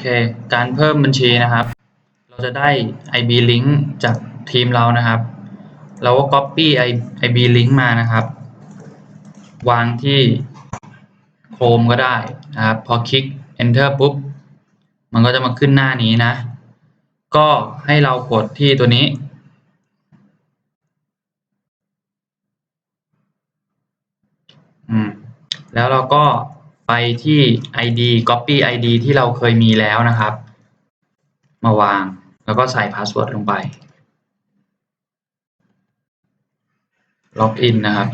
เค การเพิ่มบัญชีนะครับ เราจะได้ IB link จากทีมเรานะครับ เราก็ copy IB link มานะครับ วางที่ Chrome ก็ได้นะครับ พอคลิก enter ปุ๊บ มันก็จะมาขึ้นหน้านี้นะ ก็ให้เรากดที่ตัวนี้อืมแล้วเราก็ ไปที่ ID copy ID ที่เราเคยมีแล้วนะครับ มาวางแล้วก็ใส่พาสเวิร์ดลงไป ล็อกอินนะครับ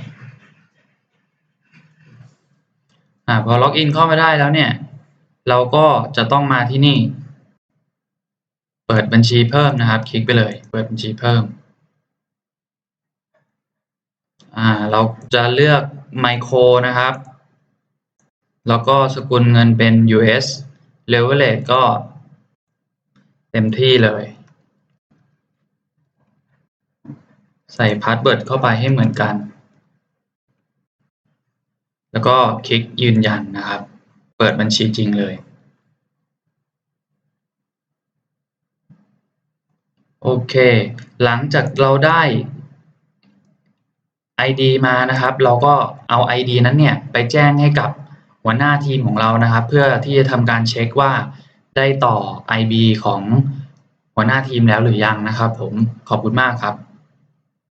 อ่าพอล็อกอินเข้ามาได้แล้วเนี่ย เราก็จะต้องมาที่นี่ เปิดบัญชีเพิ่มนะครับ คลิกไปเลย เปิดบัญชีเพิ่มอ่าเราจะเลือกไมโครนะครับ แล้วก็สกุลเงินเป็น US leverage ก็เต็มที่เลย ใส่พาสเวิร์ดเข้าไปให้เหมือนกัน แล้วก็คลิกยืนยันนะครับ เปิดบัญชีจริงเลย โอเค หลังจากเราได้ ID มานะครับ เราก็เอา ID นั้นเนี่ย ไปแจ้งให้กับ หัวหน้าทีมของเรานะครับ เพื่อที่จะทำการเช็คว่าได้ต่อ IB ของหัวหน้าทีมแล้วหรือยังนะครับ ผมขอบคุณมากครับ